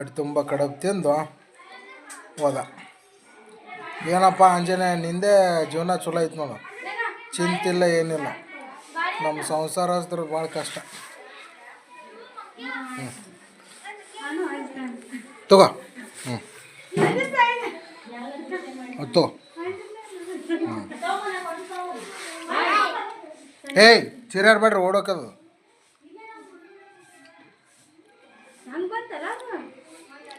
ಹೊಟ್ಟೆ ತುಂಬ ಕಡಬ್ ತಿಂದು ಹೋದ. ಏನಪ್ಪ ಆಂಜನೇಯ ನಿಂದೆ ಜೀವನ ಚಲೋ ಐತೆ ನೋಡು. ಚಿಂತಿಲ್ಲ, ಏನಿಲ್ಲ. ನಮ್ಮ ಸಂಸಾರಸ್ತ್ರ ಭಾಳ ಕಷ್ಟ. ಹ್ಞೂ ತಗೋ. ಹ್ಞೂ ತಗೋ ಹ್ಞೂ ಏಯ್ ಚಿರಾಡ್ಬೇಡ್ರಿ ಓಡೋಕದು.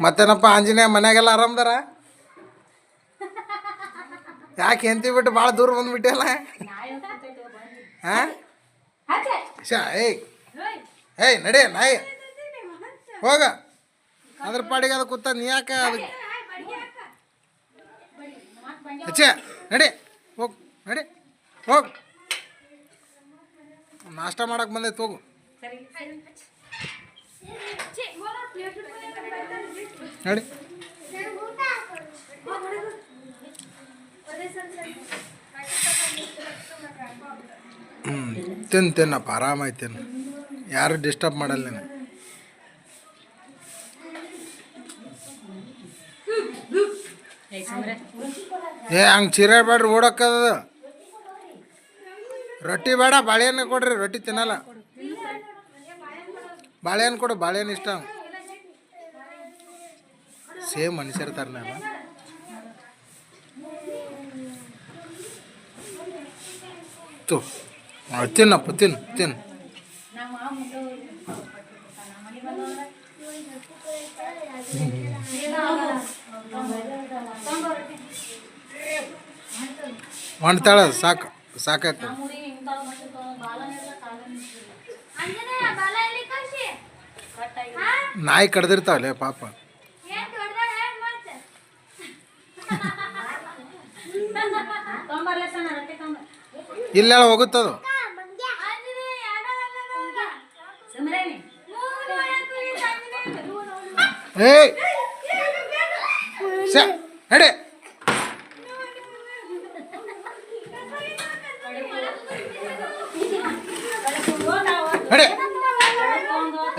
ಮತ್ತೇನಪ್ಪ ಆಂಜನೇಯ ಮನ್ಯಾಗೆಲ್ಲ ಆರಾಮದಾರ? ಯಾಕೆ ಹೆಂತಿ ಬಿಟ್ಟು ಭಾಳ ದೂರ ಬಂದ್ಬಿಟ್ಟೆಲ್ಲ? ಹಾಂ? ಏಯ್. ಏಯ್, ನಡಿ, ನಾಯಿ. ಹೋಗ. ಅದ್ರ ಪಾಡಿಗೆ ಅದು ಕೂತ, ನೀ ಯಾಕೆ ಅದಕ್ಕೆ ಅಚ್ಚೆ ನಡಿ. ಹೋಗ್ ನಡಿ. ಹೋಗ್. ನಾಷ್ಟ ಮಾಡಕ್ಕೆ ಬಂದೈತೆ ಹೋಗು. ನಡಿ. ತಿನ್ ತಿನ್ನಪ್ಪ ಆರಾಮಾಯ್ತು ತಿನ್ನು. ಯಾರು ಡಿಸ್ಟರ್ಬ್ ಮಾಡಲ್ಲ ನೀನು. ಏ, ಹಂಗೆ ಚಿರಾಡ್ಬೇಡ್ರಿ ಓಡಕ್ಕದ ರೊಟ್ಟಿ ಬೇಡ, ಬಾಳೆಹಣ್ಣು ಕೊಡ್ರಿ, ರೊಟ್ಟಿ ತಿನ್ನಲ್ಲ. ಬಾಳೆಹಣ್ಣು ಕೊಡು, ಬಾಳೆಹಣ್ಣು ಇಷ್ಟ. ಸೇಮ್ ಮನುಷ್ಯರ್ತಾರೆ ನಾನು ತು ಆ, ತಿನ್ನಪ್ಪ ತಿನ್ನು ತಿನ್ನು ಮಾಡ್ತಾಳ ಸಾಕು ಸಾಕಾಯ್ತ. ನಾಯಿ ಕಡ್ದಿರ್ತಾವಲ್ಲೇ ಪಾಪ. ಇಲ್ಲ ಹೋಗುತ್ತದು. ಎಕಡೆ ಏಯ್! ನಡೆ. ನಡೆ.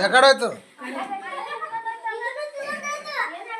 ಯಾಕಡೆ ಹೋಯ್ತು.